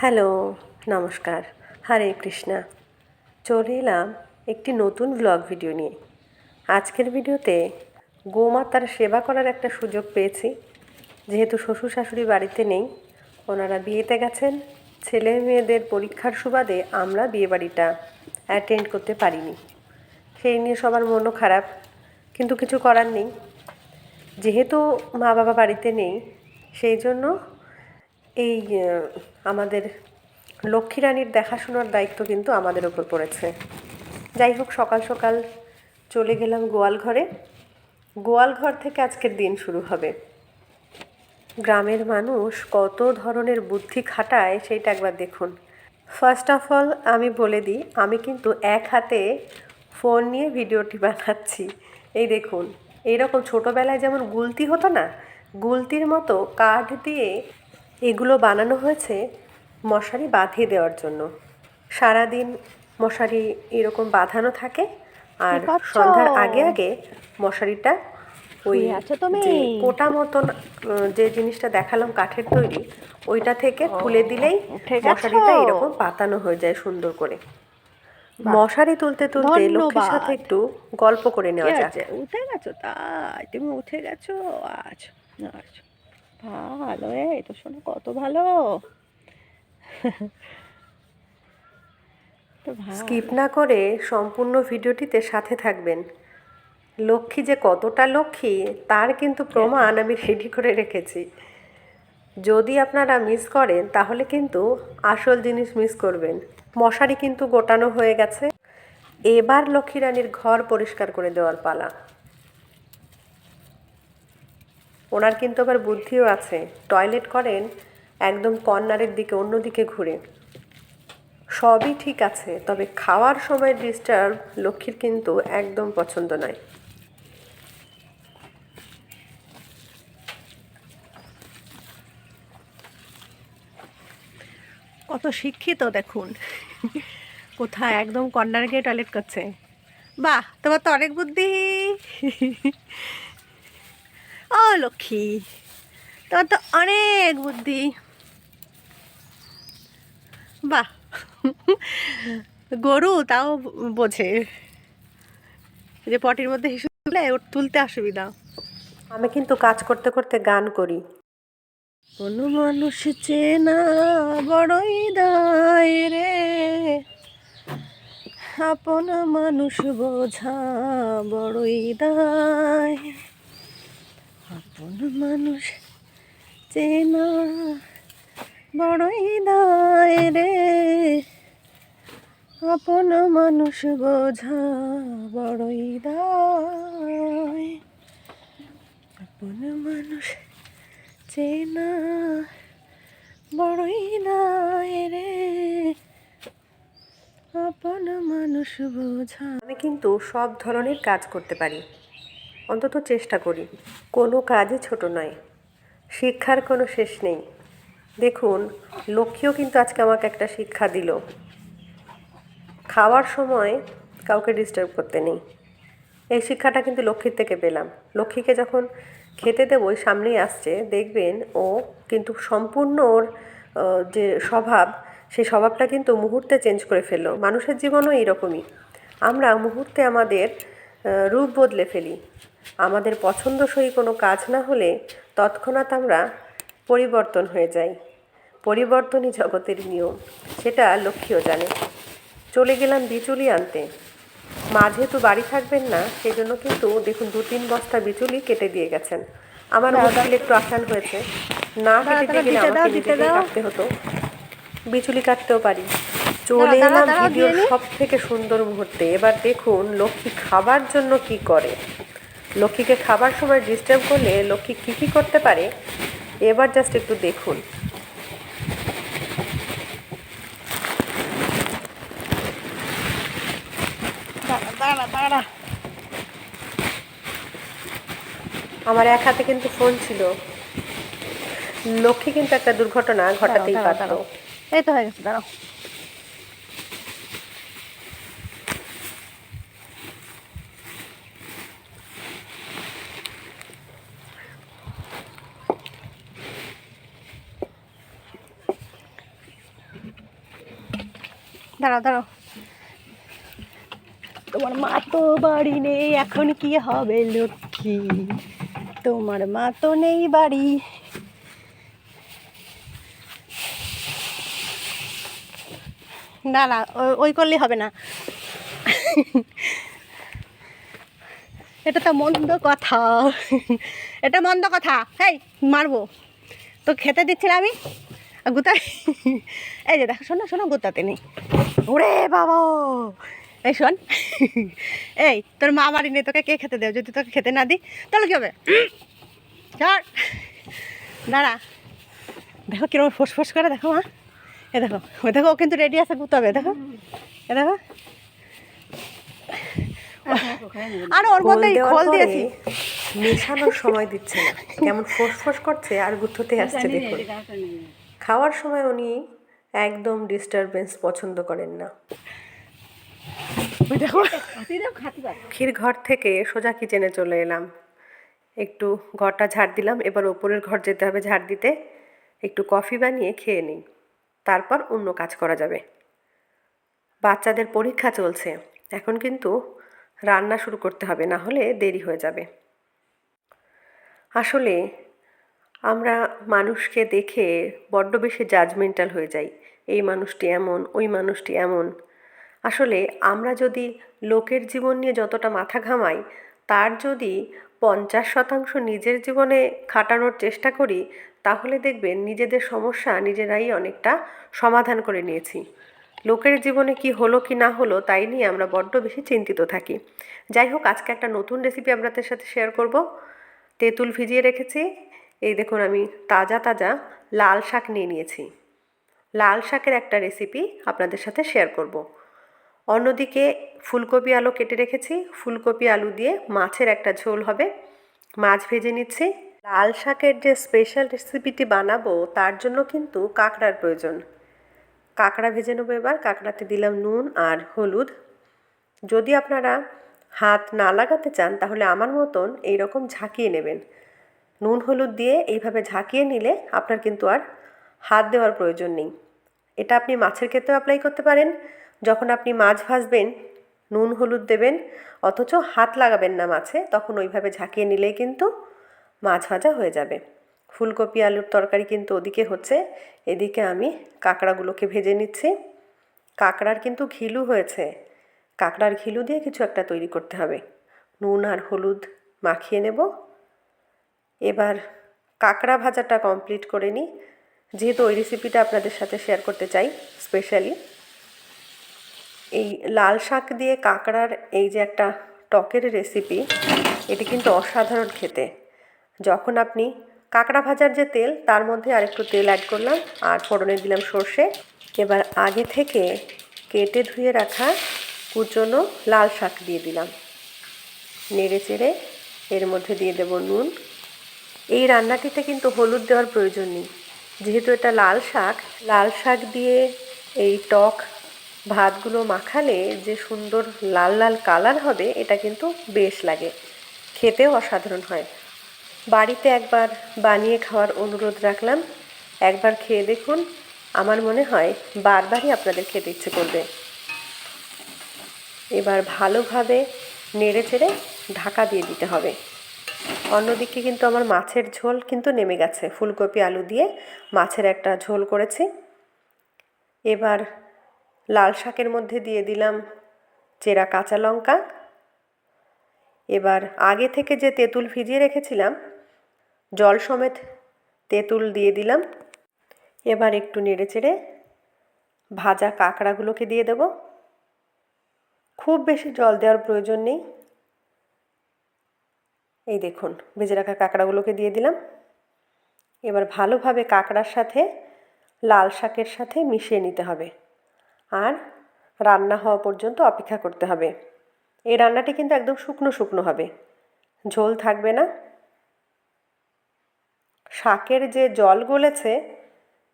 Hello, নমস্কার। হরে কৃষ্ণা। চলে এলাম একটি নতুন ব্লগ ভিডিও নিয়ে। আজকের ভিডিওতে গোমাতার সেবা করার একটা সুযোগ পেয়েছি। যেহেতু শ্বশুর শাশুড়ি বাড়িতে নেই, ওনারা বিয়েতে গেছেন, ছেলে মেয়েদের পরীক্ষার সুবাদে আমরা বিয়েবাড়িটা অ্যাটেন্ড করতে পারিনি। সেই নিয়ে সবার মনও খারাপ, কিন্তু কিছু করার নেই। যেহেতু মা বাবা বাড়িতে নেই, সেই জন্য এই আমাদের লক্ষ্মী রানীর দেখাশোনার দায়িত্ব কিন্তু আমাদের ওপর পড়েছে। যাই হোক, সকাল সকাল চলে গেলাম গোয়াল ঘরে। গোয়াল ঘর থেকে আজকের দিন শুরু হবে। গ্রামের মানুষ কত ধরনের বুদ্ধি খাটায় সেইটা একবার দেখুন। ফার্স্ট অফ অল আমি বলে দিই, আমি কিন্তু এক হাতে ফোন নিয়ে ভিডিওটি বানাচ্ছি। এই দেখুন, এইরকম ছোটোবেলায় যেমন গুলতি হতো না, গুলতির মতো কাঠ দিয়ে এগুলো বানানো হয়েছে মশারি বাঁধিয়ে দেওয়ার জন্য। সারাদিন মশারি এরকম বাঁধানো থাকে আর সন্ধ্যার আগে আগে মশারিটা ওই? কোটা মতন যে জিনিসটা দেখালাম কাঠের তৈরি ওইটা থেকে খুলে দিলেই মশারিটা এরকম পাতানো হয়ে যায় সুন্দর করে। মশারি তুলতে তুলতে লক্ষ্মীর সাথে একটু গল্প করে নেওয়া আছে উঠে গেছো তাই তুমি উঠে গেছো আচ্ছা আচ্ছা ভালো এই তো শোনো, কত ভালো। স্কিপ না করে সম্পূর্ণ ভিডিওটিতে সাথে থাকবেন। লক্ষ্মী যে কতটা লক্ষ্মী, তার কিন্তু প্রমাণ আমি রেডি করে রেখেছি। যদি আপনারা মিস করেন, তাহলে কিন্তু আসল জিনিস মিস করবেন। মশারি কিন্তু গোটানো হয়ে গেছে। এবার লক্ষ্মী রানীর ঘর পরিষ্কার করে দেওয়ার পালা। ওনার কিন্তু আবার বুদ্ধিও আছে। টয়লেট করেন একদম কর্নারের দিকে, অন্যদিকে ঘুরে। সবই ঠিক আছে, তবে খাওয়ার সময় ডিস্টার্ব লক্ষ্মীর কিন্তু একদম পছন্দ নয়। কত শিক্ষিত দেখুন। কোথায় একদম কর্নার গিয়ে টয়লেট করছে। বাহ, তোমার তো অনেক বুদ্ধি। ও লক্ষ্মী তোমার তো অনেক বুদ্ধি। বাহ গরু তাও বোঝে। যে পটির মধ্যে হিসু তুলে ওর তুলতে অসুবিধা। আমি কিন্তু কাজ করতে করতে গান করি। কোনো মানুষ চেনা বড়ই দায় রে। আপন মানুষ বোঝা বড়ই দায়। আপন মানুষ চেনা বড়ই দায় রে। আপন মানুষ বোঝা বড়ই দায়। আপন মানুষ চেনা বড়ই দায় রে। আপন মানুষ বোঝা। আমি কিন্তু সব ধরনের কাজ করতে পারি। অন্তত চেষ্টা করি। কোনো কাজই ছোট নয়। শিক্ষার কোনো শেষ নেই। দেখুন, লক্ষ্মীও কিন্তু আজকে আমাকে একটা শিক্ষা দিল। খাওয়ার সময় কাউকে ডিস্টার্ব করতে নেই। এই শিক্ষাটা কিন্তু লক্ষ্মীর থেকে পেলাম। লক্ষ্মীকে যখন খেতে দেবো, ওই সামনেই আসছে, দেখবেন ও কিন্তু সম্পূর্ণ ওর যে স্বভাব, সেই স্বভাবটা কিন্তু মুহূর্তে চেঞ্জ করে ফেলল। মানুষের জীবনও এইরকমই। আমরা মুহূর্তে আমাদের রূপ বদলে ফেলি। আমাদের পছন্দসই কোনো কাজ না হলে তৎক্ষণাৎ আমরা পরিবর্তন হয়ে যাই। পরিবর্তনই জগতের নিয়ম সেটা লক্ষ্মীও জানে। চলে গেলাম বিচুলি আনতে। মা যেহেতু বাড়ি থাকবেন না সেই জন্য কিন্তু দেখুন দু তিন বস্তা বিচুলি কেটে দিয়ে গেছেন। আমার মুশকিল একটু আসান হয়েছে। না কেটে গেলে আমাকে কাটতে হতো। বিচুলি কাটতেও পারি। চলে এলাম ভিডিওর সব থেকে সুন্দর মুহূর্তে। এবার দেখুন লক্ষ্মী খাবার জন্য কি করে। লক্ষ্মীকে খাবার সময় ডিস্টার্ব করলে লক্ষ্মী কী কী করতে পারে? এবার জাস্ট একটু দেখুন। দাঁড়া দাঁড়া দাঁড়া। আমার এক হাতে কিন্তু ফোন ছিল। লক্ষ্মী কিন্তু একটা দুর্ঘটনা ঘটাতেই পারত। এই তো হয়ে গেছে দাঁড়াও। দাঁড়াও দাঁড়াও। তোমার মা তো বাড়ি নেই, এখন কি হবে লক্ষ্মী? তোমার মা তো নেই বাড়ি। না ওই করলেই হবে না। এটা তো মন্দ কথা। এটা মন্দ কথা। হেই, মারবো। তো খেতে দিচ্ছি না আমি? আর গুতা এই যে দেখো শোনো শোনো গুতাতে নেই। ওরে বাবা! এই শোন। এই তোর মা বাড়ি নেই তোকে কে খেতে দেবে? যদি তোকে খেতে না দিই তাহলে কি হবে? চল দাঁড়া। দেখো কীরকম ফোস ফোস করে দেখো মা। এ দেখো ওই দেখো ও কিন্তু রেডি আছে গুতাবে দেখো। এ দেখো। আর ওর মধ্যে খোল দিয়েছি। মেশানোর সময় দিচ্ছে না। কেমন ফোঁস করছে আর গুথোতে আসছে দেখুন। খাওয়ার সময় উনি একদম ডিস্টারবেন্স পছন্দ করেন না। ক্ষীর ঘর থেকে সোজা কিচেনে চলে এলাম। একটু ঘরটা ঝাড় দিলাম এবার ওপরের ঘর যেতে হবে ঝাড় দিতে। একটু কফি বানিয়ে খেয়ে নিই তারপর অন্য কাজ করা যাবে। বাচ্চাদের পরীক্ষা চলছে এখন কিন্তু রান্না শুরু করতে হবে না হলে দেরি হয়ে যাবে। আসলে আমরা মানুষকে দেখে বড্ড বেশি জাজমেন্টাল হয়ে যাই। এই মানুষটি এমন, ওই মানুষটি এমন। আসলে আমরা যদি লোকের জীবন নিয়ে যতটা মাথা ঘামাই, তার যদি পঞ্চাশ শতাংশ নিজের জীবনে খাটানোর চেষ্টা করি, তাহলে দেখবেন নিজেদের সমস্যা নিজেরাই অনেকটা সমাধান করে নিয়েছি। লোকের জীবনে কি হলো কি না হলো, তাই নিয়ে আমরা বড্ড বেশি চিন্তিত থাকি। যাই হোক, আজকে একটা নতুন রেসিপি আপনাদের সাথে শেয়ার করব। তেঁতুল ভিজিয়ে রেখেছি। এই দেখুন আমি তাজা তাজা লাল শাক নিয়ে নিয়েছি। লাল শাকের একটা রেসিপি আপনাদের সাথে শেয়ার করব। অন্যদিকে ফুলকপি আলু কেটে রেখেছি। ফুলকপি আলু দিয়ে মাছের একটা ঝোল হবে। মাছ ভেজে নিচ্ছি। লাল শাকের যে স্পেশাল রেসিপিটি বানাবো, তার জন্য কিন্তু কাঁকড়ার প্রয়োজন। কাঁকড়া ভেজে নেব এবার। কাঁকড়াতে দিলাম নুন আর হলুদ। যদি আপনারা হাত না লাগাতে চান, তাহলে আমার মতন এই রকম ঝাঁকিয়ে নেবেন। নুন হলুদ দিয়ে এইভাবে ঝাঁকিয়ে নিলে আপনার কিন্তু আর হাত দেওয়ার প্রয়োজন নেই। এটা আপনি মাছের ক্ষেত্রেও অ্যাপ্লাই করতে পারেন। যখন আপনি মাছ ভাজবেন, নুন হলুদ দেবেন, অথচ হাত লাগাবেন না মাছে, তখন ওইভাবে ঝাঁকিয়ে নিলেই কিন্তু মাছ ভাজা হয়ে যাবে। ফুলকপি, আলুর তরকারি কিন্তু ওদিকে হচ্ছে। এদিকে আমি কাঁকড়াগুলোকে ভেজে নিচ্ছি। কাঁকড়ার কিন্তু ঘিলু হয়েছে। কাঁকড়ার ঘিলু দিয়ে কিছু একটা তৈরি করতে হবে। নুন আর হলুদ মাখিয়ে নেব। এবার কাঁকড়া ভাজাটা কমপ্লিট করে নিই। যেহেতু ওই রেসিপিটা আপনাদের সাথে শেয়ার করতে চাই স্পেশালি এই লাল শাক দিয়ে কাঁকড়ার এই যে একটা টকের রেসিপি এটি কিন্তু অসাধারণ খেতে। যখন আপনি কাঁকড়া ভাজার যে তেল, তার মধ্যে আরেকটু তেল অ্যাড করলাম আর ফোড়নে দিলাম সর্ষে। এবার আগে থেকে কেটে ধুয়ে রাখা কুচনো লাল শাক দিয়ে দিলাম। নেড়ে চেড়ে এর মধ্যে দিয়ে দেব নুন। এই রান্নাটিতে কিন্তু হলুদ দেওয়ার প্রয়োজন নেই। যেহেতু এটা লাল শাক লাল শাক দিয়ে এই টক ভাতগুলো মাখালে যে সুন্দর লাল লাল কালার হবে, এটা কিন্তু বেশ লাগে। খেতেও অসাধারণ হয়। বাড়িতে একবার বানিয়ে খাওয়ার অনুরোধ রাখলাম। একবার খেয়ে দেখুন। আমার মনে হয় বারবারই আপনাদের খেতে ইচ্ছে করবে। এবার ভালোভাবে নেড়ে চেড়ে ঢাকা দিয়ে দিতে হবে। অন্যদিকে কিন্তু আমার মাছের ঝোল কিন্তু নেমে গেছে। ফুলকপি, আলু দিয়ে মাছের একটা ঝোল করেছি। এবার লাল শাকের মধ্যে দিয়ে দিলাম চেরা কাঁচা লঙ্কা। এবার আগে থেকে যে তেঁতুল ভিজিয়ে রেখেছিলাম, জল সমেত তেঁতুল দিয়ে দিলাম। এবার একটু নেড়ে চেড়ে ভাজা কাঁকড়াগুলোকে দিয়ে দেব। খুব বেশি জল দেওয়ার প্রয়োজন নেই। এই দেখুন, ভেজে রাখা কাঁকড়াগুলোকে দিয়ে দিলাম। এবার ভালোভাবে কাঁকড়ার সাথে, লাল শাকের সাথে মিশিয়ে নিতে হবে। আর রান্না হওয়া পর্যন্ত অপেক্ষা করতে হবে। এই রান্নাটি কিন্তু একদম শুকনো শুকনো হবে। ঝোল থাকবে না। শাকের যে জল গলেছে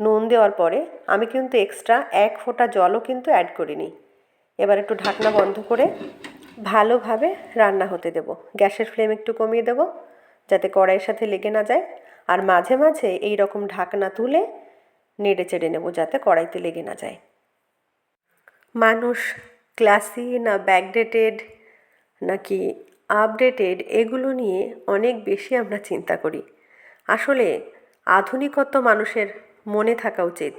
নুন দেওয়ার পরে আমি কিন্তু এক্সট্রা এক ফোঁটা জলও কিন্তু অ্যাড করিনি। এবার একটু ঢাকনা বন্ধ করে ভালোভাবে রান্না হতে দেব। গ্যাসের ফ্লেম একটু কমিয়ে দেব, যাতে কড়াইয়ের সাথে লেগে না যায়। আর মাঝে মাঝে এই রকম ঢাকনা তুলে নেড়ে চেড়ে নেব, যাতে কড়াইতে লেগে না যায়। মানুষ ক্লাসি না ব্যাকডেটেড নাকি আপডেটেড, এগুলো নিয়ে অনেক বেশি আমরা চিন্তা করি। আসলে আধুনিকত্ব মানুষের মনে থাকা উচিত।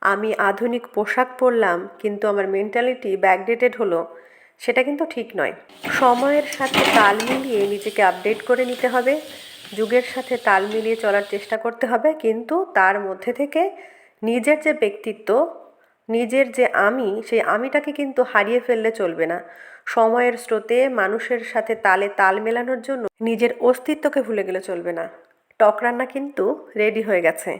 আমি আধুনিক পোশাক পরলাম, কিন্তু আমার মেন্টালিটি ব্যাকডেটেড হলো। সেটা কিন্তু ঠিক নয়। সময়ের সাথে তাল মিলিয়ে নিজেকে আপডেট করে নিতে হবে। যুগের সাথে তাল মিলিয়ে চলার চেষ্টা করতে হবে। কিন্তু তার মধ্যে থেকে নিজের যে ব্যক্তিত্ব, নিজের যে আমি, সেই আমিটাকে কিন্তু হারিয়ে ফেললে চলবে না। সময়ের স্রোতে মানুষের সাথে তালে তাল মেলানোর জন্য নিজের অস্তিত্বকে ভুলে গেলে চলবে না। টক রান্না কিন্তু রেডি হয়ে গেছে।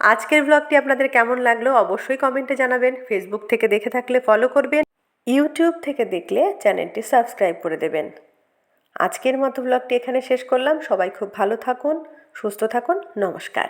আজকের ব্লগটি আপনাদের কেমন লাগল অবশ্যই কমেন্টে জানাবেন। ফেসবুক থেকে দেখে থাকলে ফলো করবেন। ইউটিউব থেকে দেখলে চ্যানেলটি সাবস্ক্রাইব করে দেবেন। আজকের মতো ব্লগটি এখানে শেষ করলাম। সবাই খুব ভালো থাকুন, সুস্থ থাকুন। নমস্কার।